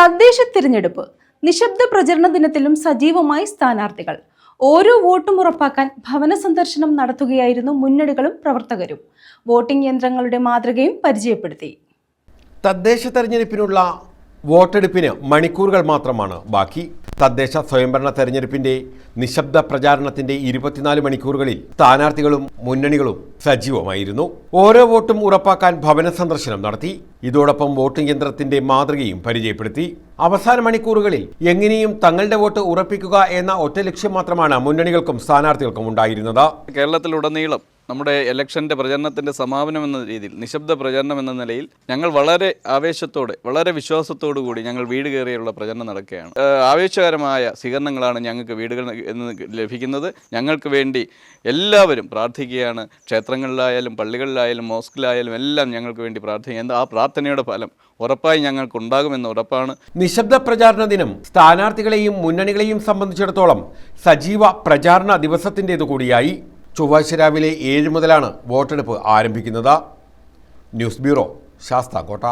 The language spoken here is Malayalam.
തദ്ദേശ തിരഞ്ഞെടുപ്പ് നിശബ്ദ പ്രചരണ ദിനത്തിലും സജീവമായി സ്ഥാനാർത്ഥികൾ. ഓരോ വോട്ടും ഉറപ്പാക്കാൻ ഭവന സന്ദർശനം നടത്തുകയായിരുന്നു മുന്നണികളും പ്രവർത്തകരും. വോട്ടിംഗ് യന്ത്രങ്ങളുടെ മാതൃകയും പരിചയപ്പെടുത്തി. തദ്ദേശ തെരഞ്ഞെടുപ്പിനുള്ള വോട്ടെടുപ്പിന് മണിക്കൂറുകൾ മാത്രമാണ് ബാക്കി. തദ്ദേശ സ്വയംഭരണ തെരഞ്ഞെടുപ്പിന്റെ നിശബ്ദ പ്രചാരണത്തിന്റെ ഇരുപത്തിനാല് മണിക്കൂറുകളിൽ സ്ഥാനാർത്ഥികളും മുന്നണികളും സജീവമായിരുന്നു. ഓരോ വോട്ടും ഉറപ്പാക്കാൻ ഭവന സന്ദർശനം നടത്തി. ഇതോടൊപ്പം വോട്ടിംഗ് യന്ത്രത്തിന്റെ മാതൃകയും പരിചയപ്പെടുത്തി. അവസാന മണിക്കൂറുകളിൽ എങ്ങനെയും തങ്ങളുടെ വോട്ട് ഉറപ്പിക്കുക എന്ന ഒറ്റ ലക്ഷ്യം മാത്രമാണ് മുന്നണികൾക്കും സ്ഥാനാർത്ഥികൾക്കും ഉണ്ടായിരുന്നത്. കേരളത്തിലുടനീളം നമ്മുടെ ഇലക്ഷന്റെ പ്രചരണത്തിന്റെ സമാപനം എന്ന രീതിയിൽ നിശബ്ദ പ്രചരണം എന്ന നിലയിൽ ഞങ്ങൾ വളരെ ആവേശത്തോടെ വളരെ വിശ്വാസത്തോടു കൂടി ഞങ്ങൾ വീട് കയറിയുള്ള പ്രചരണം നടക്കുകയാണ്. ആവേശകരമായ സ്വീകരണങ്ങളാണ് ഞങ്ങൾക്ക് വീടുകൾ ലഭിക്കുന്നത്. ഞങ്ങൾക്ക് വേണ്ടി എല്ലാവരും പ്രാർത്ഥിക്കുകയാണ്. ക്ഷേത്രങ്ങളിലായാലും പള്ളികളിലായാലും മോസ്കിലായാലും എല്ലാം ഞങ്ങൾക്ക് വേണ്ടി പ്രാർത്ഥിക്കുക. എന്താ ആ പ്രാർത്ഥനയുടെ ഫലം? ഉറപ്പായി ഞങ്ങൾക്ക് ഉണ്ടാകുമെന്ന് ഉറപ്പാണ്. നിശബ്ദ പ്രചാരണ ദിനം സ്ഥാനാർത്ഥികളെയും മുന്നണികളെയും സംബന്ധിച്ചിടത്തോളം സജീവ പ്രചാരണ ദിവസത്തിന്റെ കൂടിയായി. ചൊവ്വാഴ്ച രാവിലെ ഏഴ് മുതലാണ് വോട്ടെടുപ്പ് ആരംഭിക്കുന്നത്. News bureau Sasthamkotta.